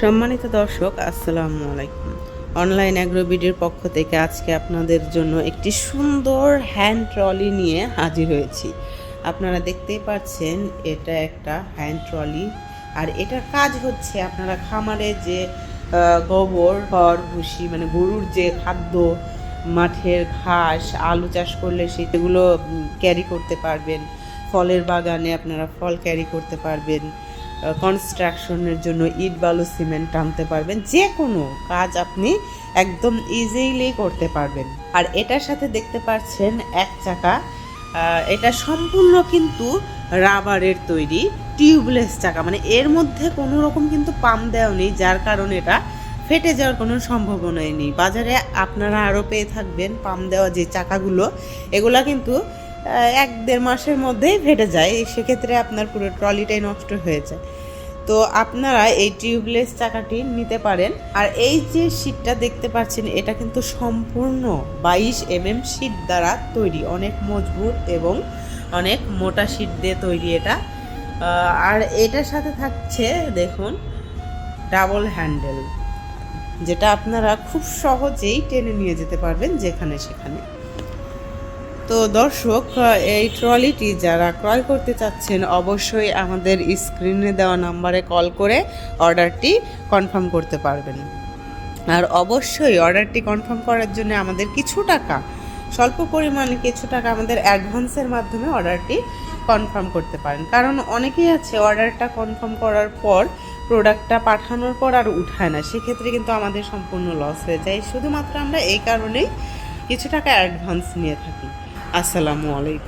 সম্মানিত দর্শক, আসসালামু আলাইকুম। অনলাইন অ্যাগ্রোবিডির পক্ষ থেকে আজকে আপনাদের জন্য একটি সুন্দর হ্যান্ড ট্রলি নিয়ে হাজির হয়েছি। আপনারা দেখতেই পাচ্ছেন, এটা একটা হ্যান্ড ট্রলি। আর এটার কাজ হচ্ছে আপনারা খামারে যে গোবর, খড়, ভুসি মানে গরুর যে খাদ্য, মাঠের ঘাস, আলু চাষ করলে সেগুলো ক্যারি করতে পারবেন। ফলের বাগানে আপনারা ফল ক্যারি করতে পারবেন। কনস্ট্রাকশনের জন্য ইট, বালু সিমেন্ট টানতে পারবেন। যে কোনো কাজ আপনি একদম ইজিলি করতে পারবেন। আর এটার সাথে দেখতে পাচ্ছেন এক চাকা এটা সম্পূর্ণ কিন্তু রাবারের তৈরি টিউবলেস চাকা। মানে এর মধ্যে কোনো রকম কিন্তু পাম দেওয়া নেই, যার কারণে এটা ফেটে যাওয়ার কোনো সম্ভাবনাই নেই। বাজারে আপনারা আরও পেয়ে থাকবেন পাম দেওয়া যে চাকাগুলো, এগুলা কিন্তু এক দেড় মাসের মধ্যেই ফেটে যায়। সেক্ষেত্রে আপনার পুরো ট্রলিটাই নষ্ট হয়ে যায় তো আপনারা এই টিউবলেস চাকাটি নিতে পারেন। আর এই যে শীটটা দেখতে পাচ্ছেন, এটা কিন্তু সম্পূর্ণ বাইশ এম এম শীট দ্বারা তৈরি। অনেক মজবুত এবং অনেক মোটা শীট দিয়ে তৈরি এটা। আর এটার সাথে থাকছে, দেখুন, ডাবল হ্যান্ডেল, যেটা আপনারা খুব সহজেই টেনে নিয়ে যেতে পারবেন যেখানে সেখানে। তো দর্শক, এই ট্রলিটি যারা ক্রয় করতে চাচ্ছেন, অবশ্যই আমাদের স্ক্রিনে দেওয়া নাম্বারে কল করে অর্ডারটি কনফার্ম করতে পারবেন। আর অবশ্যই অর্ডারটি কনফার্ম করার জন্য আমাদের কিছু টাকা, স্বল্প পরিমাণে কিছু টাকা আমাদের অ্যাডভান্সের মাধ্যমে অর্ডারটি কনফার্ম করতে পারেন। কারণ অনেকেই আছে অর্ডারটা কনফার্ম করার পর প্রোডাক্টটা পাঠানোর পর আর উঠায় না। সেক্ষেত্রে কিন্তু আমাদের সম্পূর্ণ লস হয়ে যায়। শুধুমাত্র আমরা এই কারণেই কিছু টাকা অ্যাডভান্স নিয়ে থাকি। আসসালামু আলাইকুম।